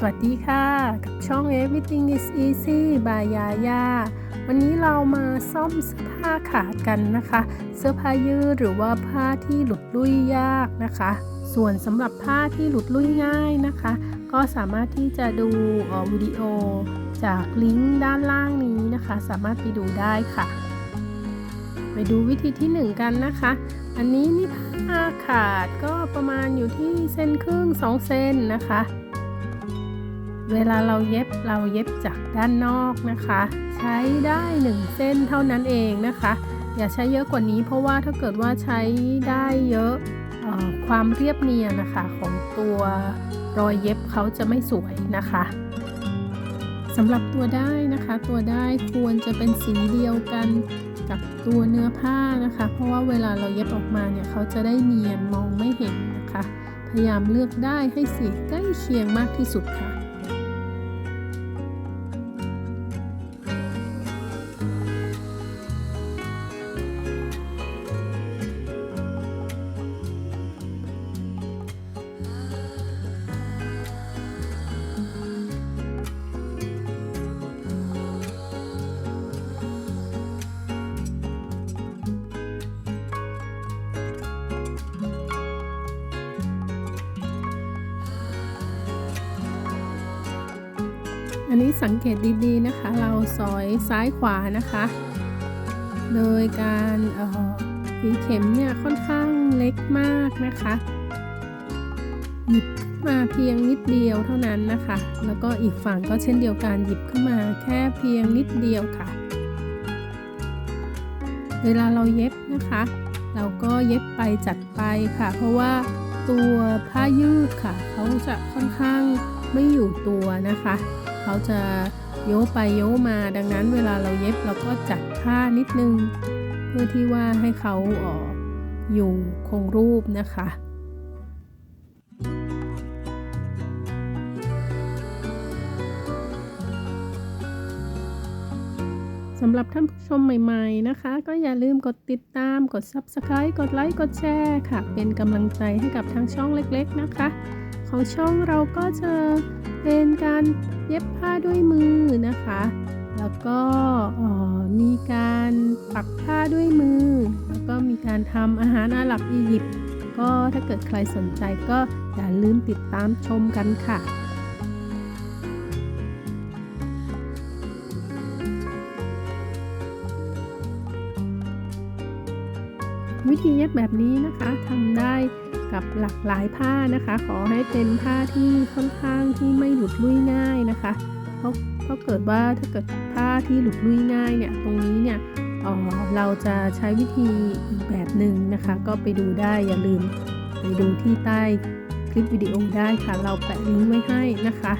สวัสดีค่ะ กับช่อง Everything is Easy by Yaya วันนี้เรามาซ่อมเสื้อผ้าขาดกันนะคะ เสื้อผ้ายืดหรือว่าผ้าที่หลุดลุ่ยยากนะคะ ส่วนสำหรับผ้าที่หลุดลุ่ยง่ายนะคะ ก็สามารถที่จะดูออวิดีโอจากลิงก์ด้านล่างนี้นะคะ สามารถไปดูได้ค่ะ ไปดูวิธีที่หนึ่งกันนะคะ อันนี้นี่ผ้าขาดก็ประมาณอยู่ที่เส้นครึ่ง2เส้นนะคะ เวลาเราเย็บเราเย็บจากด้านนอกนะคะ ใช้ได้ 1 เส้นเท่านั้นเองนะคะ อย่าใช้เยอะกว่านี้เพราะว่าถ้าเกิดว่าใช้ได้เยอะออความเรียบเนียนนะคะของตัวรอยเย็บเขาจะไม่สวยนะคะสำหรับตัวได้นะคะ ตัวได้ควรจะเป็นสีเดียวกันกับตัวเนื้อผ้านะคะ เพราะว่าเวลาเราเย็บออกมาเนี่ยเขาจะได้เนียนมองไม่เห็นนะคะ พยายามเลือกได้ให้สีใกล้เคียงมากที่สุดค่ะ นนี้สังเกตดีๆนะคะ เราซอยซ้ายขวานะคะ โดยการเอ่อฝีเข็มเนี่ยค่อนข้างเล็กมากนะคะหยิบมาเพียงนิดเดียวเท่านั้นนะคะ แล้วก็อีกฝั่งก็เช่นเดียวกันหยิบขึ้นมาแค่เพียงนิดเดียวค่ะ เวลาเราเย็บนะคะ เราก็เย็บไปจัดไปค่ะ เพราะว่าตัวผ้ายืดค่ะเขาจะค่อนข้างไม่อยู่ตัวนะคะ เขาจะโยไปโยมาดังนั้นเวลาเราเย็บเราก็จัดผ้านิดนึง เพื่อที่ว่าให้เขาเอออยู่คงรูปนะคะสำหรับท่านผู้ชมใหม่ๆนะคะ ก็อย่าลืมกดติดตาม กด Subscribe กดไลค์ กดแชร์ค่ะ เป็นกำลังใจให้กับทางช่องเล็กๆนะคะ ของช่องเราก็จะเป็นการเย็บผ้าด้วยมือนะคะ แล้วก็มีการปักผ้าด้วยมือ แล้วก็มีการทำอาหารอาหรับอียิปต์ก็ถ้าเกิดใครสนใจก็อย่าลืมติดตามชมกันค่ะวิธีเย็บแบบนี้นะคะทำได้ กับหลากหลายผ้านะคะ ขอให้เป็นผ้าที่ค่อนข้างที่ไม่หลุดลุ่ยง่ายนะคะ เพราะเพราะเกิดว่าถ้าเกิดผ้าที่หลุดลุ่ยง่ายเนี่ยตรงนี้เนี่ยเออเราจะใช้วิธีอีกแบบหนึ่งนะคะ ก็ไปดูได้อย่าลืมไปดูที่ใต้คลิปวิดีโอได้ค่ะ เราแปะลิงก์ไว้ให้นะคะ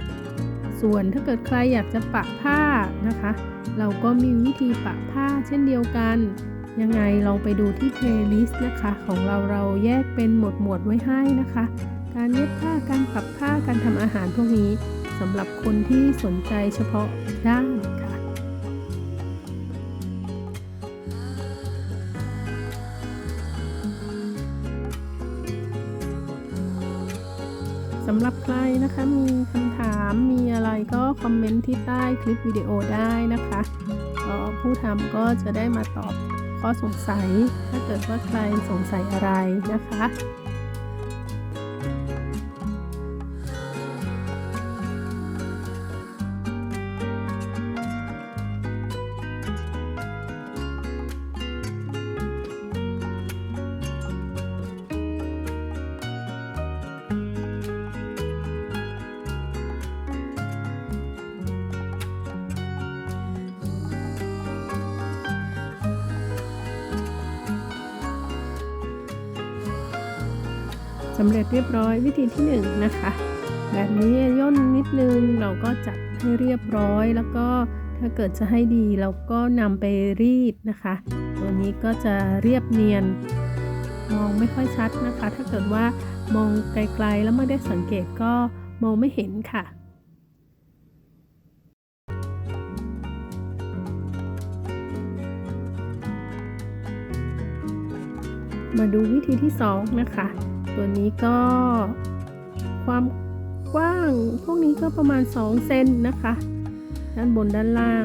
ส่วนถ้าเกิดใครอยากจะปักผ้านะคะ เราก็มีวิธีปักผ้าเช่นเดียวกัน ยังไงลองไปดูที่ playlist นะคะ ของเราเราแยกเป็นหมวดหมวดไว้ให้นะคะ การเย็บผ้าการปักผ้าการทำอาหารพวกนี้สำหรับคนที่สนใจเฉพาะด้านค่ะสำหรับใครนะคะมีคำถามมีอะไรก็คอมเมนต์ที่ใต้คลิปวิดีโอได้นะคะเอ่อผู้ทำก็จะได้มาตอบ ข้อสงสัย ถ้าเกิดว่าใครสงสัยอะไรนะคะ สำเร็จเรียบร้อยวิธีที่1นงนะคะ แบบนี้ย่นนิดนึงเราก็จัดให้เรียบร้อยแล้วก็ถ้าเกิดจะให้ดีเราก็นำไปรีดนะคะ ตัวนี้ก็จะเรียบเนียน มองไม่ค่อยชัดนะคะ ถ้าเกิดว่ามองไกลๆแล้วไม่ได้สังเกตก็มองไม่เห็นค่ะมาดูวิธีที่ 2 นะคะ ตัวนี้ก็ความกว้าง พวกนี้ก็ประมาณ 2 เซนนะคะ ด้านบนด้านล่าง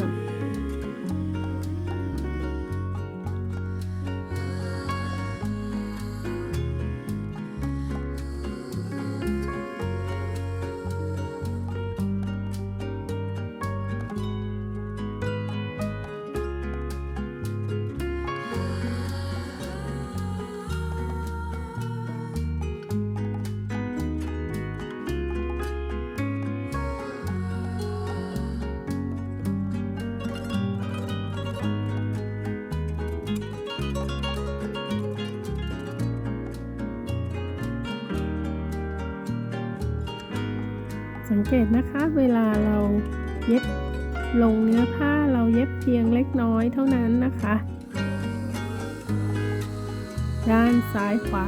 สังเกตนะคะเวลาเราเย็บลงเนื้อผ้าเราเย็บเพียงเล็กน้อยเท่านั้นนะคะ ด้านซ้ายขวา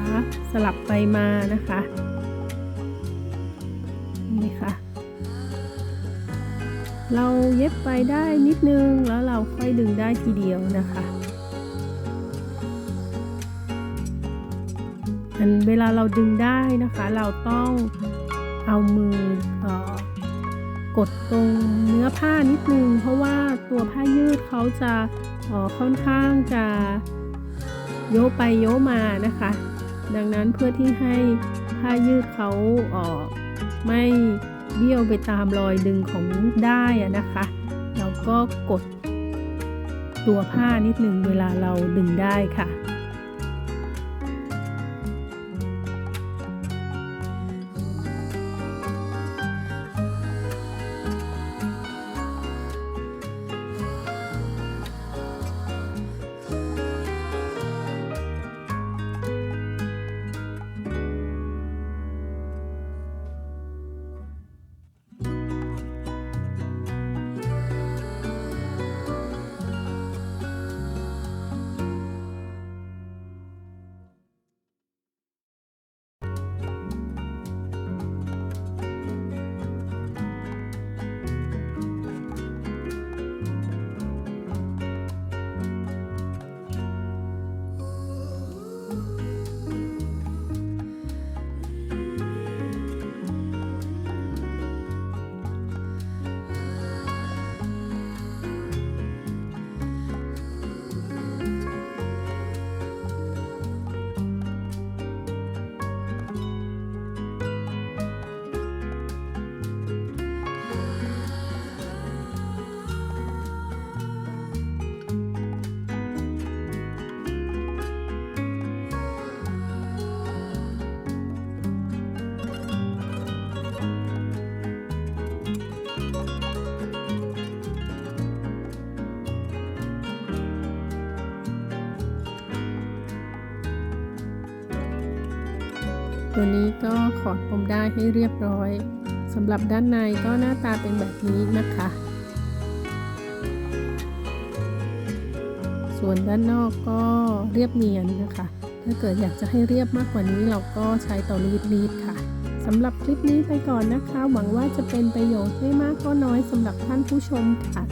สลับไปมานะคะนี่ค่ะ เราเย็บไปได้นิดนึงแล้วเราค่อยดึงได้ทีเดียวนะคะอันเวลาเราดึงได้นะคะ เราต้อง เอามืออกดตรงเนื้อผ้านิดนึง เพราะว่าตัวผ้ายืดเขาจะค่อนข้างจะโยไปโยมานะคะ ดังนั้นเพื่อที่ให้ผ้ายืดเขาออไม่เบี้ยวไปตามรอยดึงของได้อะนะคะ เราก็กดตัวผ้านิดหนึ่งเวลาเราดึงได้ค่ะ ตัวนี้ก็ขอดปมได้ให้เรียบร้อยสำหรับด้านในก็หน้าตาเป็นแบบนี้นะคะ ส่วนด้านนอกก็เรียบเนียนนะคะ ถ้าเกิดอยากจะให้เรียบมากกว่านี้เราก็ใช้เตารีดรีดค่ะสำหรับคลิปนี้ไปก่อนนะคะ หวังว่าจะเป็นประโยชน์ไม่มากก็น้อยสำหรับท่านผู้ชมค่ะ